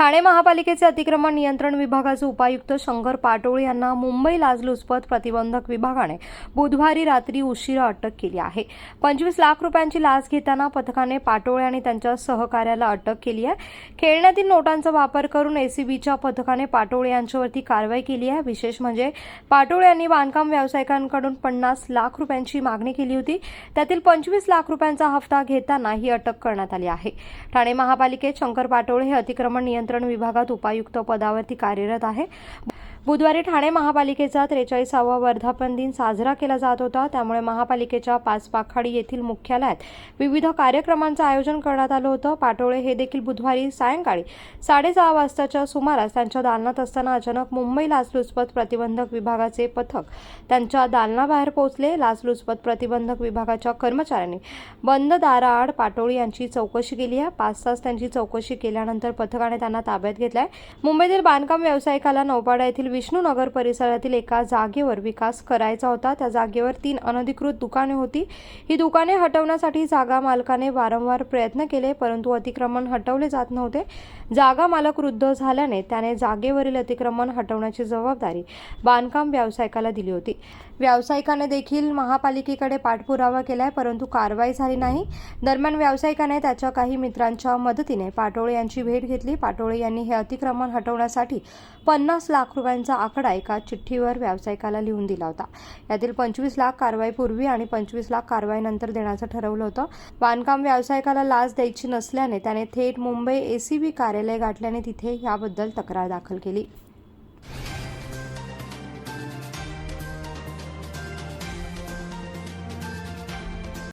ठाणे महापालिकेचे अतिक्रमण नियंत्रण विभागाचे उपायुक्त शंकर पाटोळे यांना मुंबई लाचलुचपत प्रतिबंधक विभागाने बुधवारी रात्री उशिरा अटक केली आहे. पंचवीस लाख रुपयांची लाच घेताना पथकाने पाटोळे आणि त्यांच्या सहकार्याला अटक केली आहे. खेळण्यातील नोटांचा वापर करून एसीबीच्या पथकाने पाटोळे यांच्यावरती कारवाई केली आहे. विशेष म्हणजे पाटोळे यांनी बांधकाम व्यावसायिकांकडून पन्नास लाख रुपयांची मागणी केली होती. त्यातील पंचवीस लाख रुपयांचा हप्ता घेताना ही अटक करण्यात आली आहे. ठाणे महापालिकेत शंकर पाटोळे हे अतिक्रमण नियंत्रण विभागात उपायुक्त पदावरती कार्यरत आहे. बुधवारी ठाणे महापालिकेचा त्रेचाळीसावा वर्धापन दिन साजरा केला जात होता. त्यामुळे महापालिकेच्या पाचपाखाडी येथील मुख्यालयात विविध कार्यक्रमांचं आयोजन करण्यात आलं होतं. पाटोळे हे देखील बुधवारी सायंकाळी साडेसहा वाजताच्या सुमारास त्यांच्या दालनात असताना अचानक मुंबई लाचलुचपत प्रतिबंधक विभागाचे पथक त्यांच्या दालनाबाहेर पोहोचले. लाचलुचपत प्रतिबंधक विभागाच्या कर्मचाऱ्यांनी बंद दाराआड पाटोळे यांची चौकशी केली आहे. पाच तास त्यांची चौकशी केल्यानंतर पथकाने त्यांना ताब्यात घेतलाय. मुंबईतील बांधकाम व्यावसायिकाला नौपाडा येथील विष्णूनगर परिसरातील एका जागेवर विकास करायचा होता. त्या जागेवर तीन अनधिकृत दुकाने होती. ही दुकाने हटवण्यासाठी जागा मालकाने वारंवार प्रयत्न केले परंतु अतिक्रमण हटवले जात नव्हते. जागा मालक वृद्ध झाल्याने त्याने जागेवरील अतिक्रमण हटवण्याची जबाबदारी बांधकाम व्यावसायिकाला दिली होती. व्यावसायिकाने देखील महापालिकेकडे पाठपुरावा केलाय परंतु कारवाई झाली नाही. दरम्यान व्यावसायिकाने त्याच्या काही मित्रांच्या मदतीने पाटोळे यांची भेट घेतली. पाटोळे यांनी हे अतिक्रमण हटवण्यासाठी पन्नास लाख रुपयांची आकडा एका चिठ्ठीवर व्यावसायिकाला लिहून दिला होता. यातील पंचवीस लाख कारवाईपूर्वी आणि पंचवीस लाख कारवाईनंतर देण्याचं ठरवलं होतं. बांधकाम व्यावसायिकाला लाच द्यायची नसल्याने त्याने थेट मुंबई एसीबी कार्यालय गाठल्याने तिथे याबद्दल तक्रार दाखल केली.